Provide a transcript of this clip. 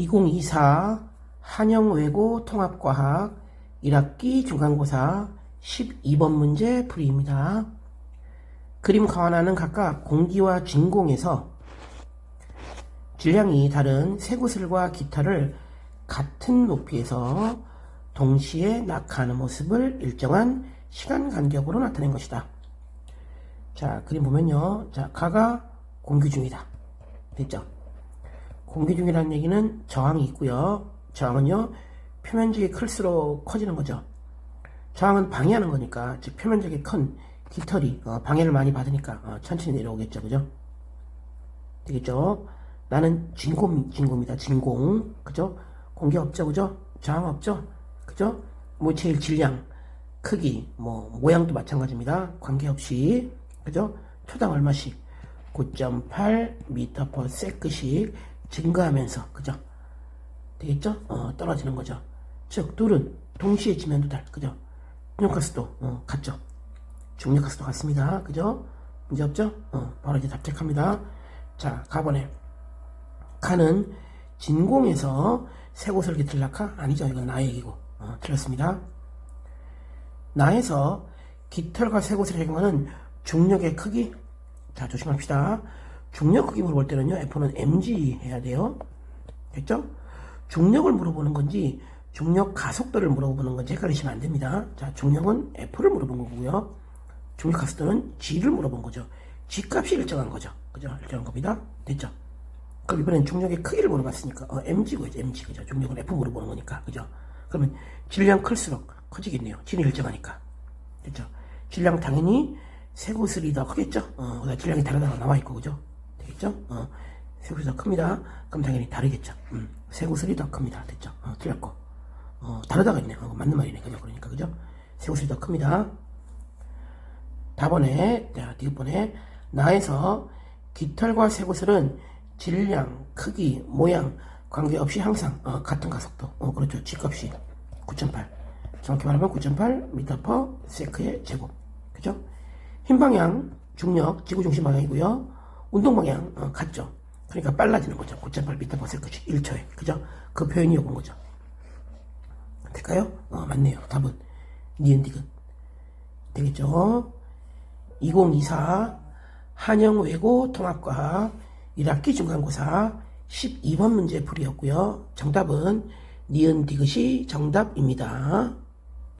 2024 한영외고 통합과학 1학기 중간고사 12번 문제 풀이입니다. 그림 가완하는 각각 공기와 진공에서 질량이 다른 쇠구슬과 기타를 같은 높이에서 동시에 낙하하는 모습을 일정한 시간 간격으로 나타낸 것이다. 자, 그림 보면요. 자, 가가 공기 중이다. 됐죠? 공기 중이라는 얘기는 저항이 있고요. 저항은요, 표면적이 클수록 커지는 거죠. 저항은 방해하는 거니까, 즉, 표면적이 큰 깃털이 어, 방해를 많이 받으니까 어, 천천히 내려오겠죠. 그죠? 되겠죠? 나는 진공, 진공이다. 진공. 그죠? 공기 없죠. 그죠? 저항 없죠? 그죠? 뭐, 제일 질량, 크기, 뭐, 모양도 마찬가지입니다. 관계없이. 그죠? 초당 얼마씩? 9.8 m per sec씩 증가하면서, 그죠? 되겠죠? 어, 떨어지는 거죠. 즉, 둘은 동시에 지면 도 달, 그죠? 중력가스도, 어, 같죠? 중력가스도 같습니다. 그죠? 문제 없죠? 어, 바로 이제 답 체크합니다. 자, 가번에. 가는 진공에서 세 곳을 낙하? 아니죠. 이건 나의 얘기고. 어, 틀렸습니다. 나에서 깃털과 세 곳을 해경하는 중력의 크기. 자, 조심합시다. 중력 크기 물어볼 때는요, F는 mg 해야 돼요. 됐죠? 중력을 물어보는 건지, 중력 가속도를 물어보는 건지 헷갈리시면 안 됩니다. 자, 중력은 F를 물어본 거고요. 중력 가속도는 G를 물어본 거죠. G 값이 일정한 거죠. 그죠? 일정한 겁니다. 됐죠? 그럼 이번엔 중력의 크기를 물어봤으니까, 어, mg고, mg, 그죠? 중력은 F 물어보는 거니까, 그죠? 그러면 질량 클수록 커지겠네요. G는 일정하니까. 됐죠? 질량 당연히 세 곳을이 더 크겠죠? 어, 질량이 다르다고 나와 있고, 그죠? 되겠죠? 어, 세 곳이 더 큽니다. 그럼 당연히 다르겠죠? 음, 세 곳을이 더 큽니다. 됐죠? 어, 틀렸고. 어, 다르다가 있네. 어, 맞는 말이네. 그죠? 그러니까, 그죠? 세 곳이 더 큽니다. 다번에, 자, 뒷번에, 나에서 깃털과 쇠구슬은 질량, 크기, 모양, 관계없이 항상, 어, 같은 가속도. 어, 그렇죠. G값이 9.8. 정확히 말하면 9.8 m per sec의 제곱. 그죠? 힘 방향, 중력, 지구 중심 방향이고요. 운동 방향, 어, 같죠? 그러니까 빨라지는 거죠. 9.8 m per sec씩 1초에. 그죠? 그 표현이 요건 거죠. 될까요? 어, 맞네요. 답은 니은디귿. 되겠죠? 2024 한영외고 통합과학 1학기 중간고사 12번 문제 풀이였고요. 정답은 니은디귿이 정답입니다.